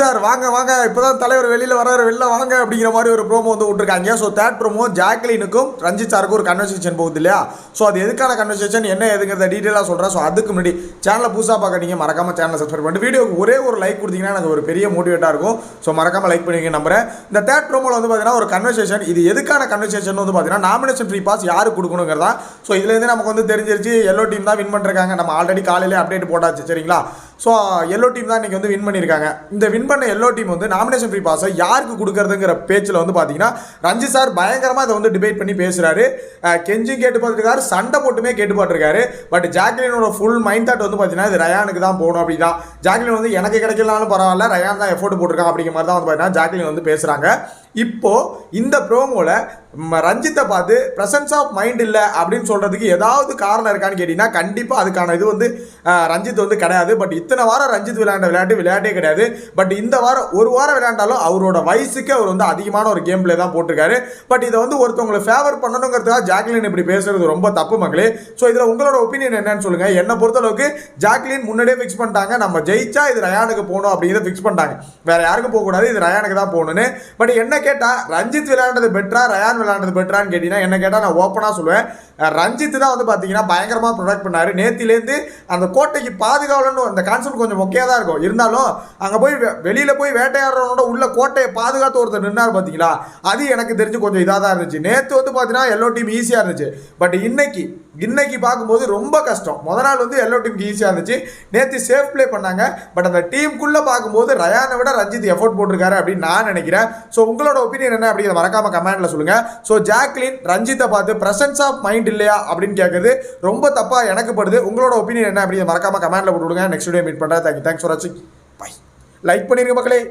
Sir வாங்க வாங்க. இப்போதான் தலைவர் வெளியில் வராரு வெளில வாங்க அப்படிங்கிற மாதிரி ஒரு ப்ரோமோ வந்து விட்டுருக்காங்க. ஸோ தேட் ப்ரோமோ ஜாக்லினுக்கும் ரஞ்சித் சாருக்கும் ஒரு கன்வர்சேஷன் போகுது இல்லையா? ஸோ அது எதுக்கான கன்வர்சேஷன் என்ன எதுங்கிறத டீட்டெயிலாக சொல்கிறேன் ஸோ அதுக்கு முன்னாடி சேனலை புதுசாக பார்க்குறீங்க மறக்காம சேனலை சப்ஸ்கிரைப் பண்ணிட்டு வீடியோக்கு ஒரே ஒரு லைக் கொடுத்தீங்கன்னா எனக்கு ஒரு பெரிய மோட்டிவேட்டாக இருக்கும். ஸோ மறக்காம லைக் பண்ணுவீங்க நம்புறேன். இந்த தேட் ப்ரோமோவில் வந்து பார்த்தீங்கன்னா ஒரு கன்வர்சேஷன் இது எதுக்கான கன்வர்சேஷன் வந்து பார்த்தீங்கன்னா நாமினேஷன் ஃப்ரீ பாஸ் யாருக்கு கொடுக்கணுங்கிறதா. ஸோ இதுலேருந்து நமக்கு வந்து தெரிஞ்சிருச்சு. எல்லோ டீம் தான் வின் பண்ணிருக்காங்க. நம்ம ஆல்ரெடி காலையிலே அப்டேட் போட்டாச்சு. சரிங்களா? ஸோ எல்லோ டீம் தான் இன்றைக்கி வந்து வின் பண்ணியிருக்காங்க. இந்த வின் பண்ண எல்லோ டீம் வந்து நாமினேஷன் ஃப்ரீ பாஸை யாருக்கு கொடுக்கறதுங்கிற பேச்சில் வந்து பார்த்தீங்கன்னா ரஞ்சித் சார் பயங்கரமாக இதை வந்து டிபேட் பண்ணி பேசுகிறாரு கெஞ்சி கேட்டு பார்த்துருக்காரு சண்டை போட்டுமே கேட்டு பார்த்துருக்காரு. பட் ஜாக்லினோட ஃபுல் மைண்ட் தாட் வந்து பார்த்தீங்கன்னா இது ரயானுக்கு தான் போகணும் அப்படி தான் ஜாக்லின் வந்து எனக்கு கிடைக்கலனாலும் பரவாயில்ல ரயான் தான் எஃபோர்ட் போட்டிருக்கான் அப்படிங்கிற மாதிரி தான் வந்து பார்த்தீங்கன்னா ஜாக்லின் வந்து பேசுகிறாங்க இப்போது இந்த ப்ரோமோவில் ரஞ்சித்தை பார்த்து ப்ரெசன்ஸ் ஆஃப் மைண்ட் இல்லை அப்படின்னு சொல்கிறதுக்கு ஏதாவது காரணம் இருக்கான்னு கேட்டிங்கன்னா கண்டிப்பாக அதுக்கான இது வந்து ரஞ்சித் வந்து கிடையாது. பட் இத்தனை வாரம் ரஞ்சித் விளையாண்ட விளையாட்டு விளையாட்டே கிடையாது. பட் இந்த வாரம் ஒரு வாரம் விளையாண்டாலும் அவரோட வயசுக்கு அவர் வந்து அதிகமான ஒரு கேம் பிளே தான் போட்டிருக்காரு. பட் இதை வந்து ஒருத்தவங்களை ஃபேவர் பண்ணணுங்கிறதுக்காக ஜாக்லின் இப்படி பேசுறது ரொம்ப தப்பு மக்களே. ஸோ இதில் உங்களோட ஒப்பீனியன் என்னன்னு சொல்லுங்க. என்னை பொறுத்தளவுக்கு ஜாக்லின் முன்னாடியே ஃபிக்ஸ் பண்ணிட்டாங்க. நம்ம ஜெயிச்சா இது ரயானுக்கு போகணும் அப்படிங்கிறத ஃபிக்ஸ் பண்ணிட்டாங்க. வேற யாருக்கும் போகக்கூடாது. இது ரயானுக்கு தான் போகணும்னு. பட் என்ன கேட்டால் ரஞ்சித் விளையாண்டது பெட்டரா? ரயான் விளையாண்டது பெட்டரான்னு கேட்டிங்கன்னா என்ன கேட்டால் நான் ஓப்பனாக சொல்லுவேன். ரஞ்சித் தான் வந்து பார்த்தீங்கன்னா பயங்கரமாக ப்ரொடக்ட் பண்ணாரு. நேத்திலேருந்து அந்த கோட்டைக்கு பாதுகாவலன்னு அந்த கான்செப்ட் கொஞ்சம் மொக்கையாக தான் இருக்கும். இருந்தாலும் அங்கே போய் வெளியில் போய் வேட்டையாடுறவனோட உள்ள கோட்டையை பாதுகாத்து ஒருத்தர் நின்னார் பார்த்தீங்களா அது எனக்கு தெரிஞ்சு கொஞ்சம் இதாக தான் இருந்துச்சு. நேற்று வந்து பார்த்தீங்கன்னா எல்லோ டீம் ஈஸியாக இருந்துச்சு. பட் இன்னைக்கு இன்னைக்கு பார்க்கும்போது ரொம்ப கஷ்டம். முத நாள் வந்து எல்லோ டீமுக்கு ஈஸியாக இருந்துச்சு. நேற்று சேஃப் ப்ளே பண்ணாங்க. பட் அந்த டீமுக்குள்ளே பார்க்கும்போது ரயானை விட ரஞ்சித் எஃபோர்ட் போட்டிருக்காரு அப்படின்னு நான் நினைக்கிறேன். ஸோ உங்களோட ஒப்பீனியன் என்ன அப்படிங்கிறத மறக்காம கமெண்ட்ல சொல்லுங்க. ஸோ ஜாக்லின் ரஞ்சித்தை பார்த்து பிரசன்ஸ் ஆஃப் மைண்ட் இல்லையா? அப்படின்னு கேட்குறது ரொம்ப தப்பாக எனக்கு படுது. உங்களோட ஒப்பீனியன் என்ன அப்படிங்கிறத மறக்காம கமெண்ட்ல போட்டு விடுங்க நெக்ஸ்ட் வீடியோ மீட் பண்ணுறேன் தேங்க்யூ தேங்க்ஸ் ஃபார் வாட்சிங் பை லைக் பண்ணிருங்க மக்களே.